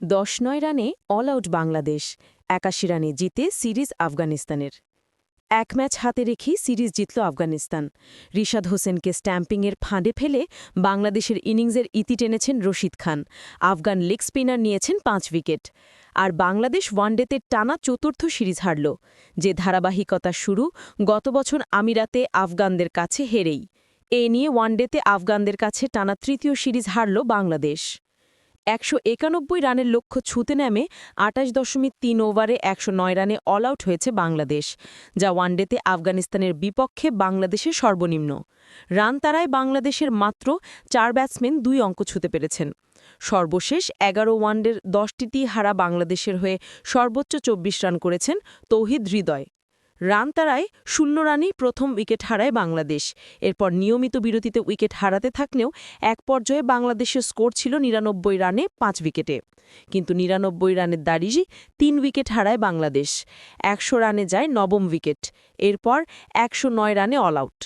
দশ নয় রানে অল আউট বাংলাদেশ, একাশি রানে জিতে সিরিজ আফগানিস্তানের। এক ম্যাচ হাতে রেখেই সিরিজ জিতল আফগানিস্তান। রিশাদ হোসেনকে স্ট্যাম্পিংয়ের ফাঁদে ফেলে বাংলাদেশের ইনিংসের ইতি টেনেছেন রশিদ খান। আফগান লেগ স্পিনার নিয়েছেন পাঁচ উইকেট। আর বাংলাদেশ ওয়ানডেতে টানা চতুর্থ সিরিজ হারল, যে ধারাবাহিকতা শুরু গত বছর আমিরাতে আফগানদের কাছে হেরেই। এ নিয়ে ওয়ানডেতে আফগানদের কাছে টানা তৃতীয় সিরিজ হারল বাংলাদেশ। একশো একানব্বই রানের লক্ষ্য ছুঁতে নেমে আটাশ দশমিক তিন ওভারে একশো নয় রানে অল আউট হয়েছে বাংলাদেশ, যা ওয়ানডেতে আফগানিস্তানের বিপক্ষে বাংলাদেশের সর্বনিম্ন। রান তারায় বাংলাদেশের মাত্র চার ব্যাটসম্যান দুই অঙ্ক ছুঁতে পেরেছেন। সর্বশেষ এগারো ওয়ানডের দশটিতেই হারা বাংলাদেশের হয়ে সর্বোচ্চ চব্বিশ রান করেছেন তৌহিদ হৃদয়। রান তারায় শূন্য রানই প্রথম উইকেট হারায় বাংলাদেশ। এরপর নিয়মিত বিরতিতে উইকেট হারাতে থাকলেও এক পর্যায়ে বাংলাদেশের স্কোর ছিল নিরানব্বই রানে পাঁচ উইকেটে। কিন্তু নিরানব্বই রানের দাঁড়িয়ে তিন উইকেট হারায় বাংলাদেশ। একশো রানে যায় নবম উইকেট। এরপর একশো নয় রানে অল আউট।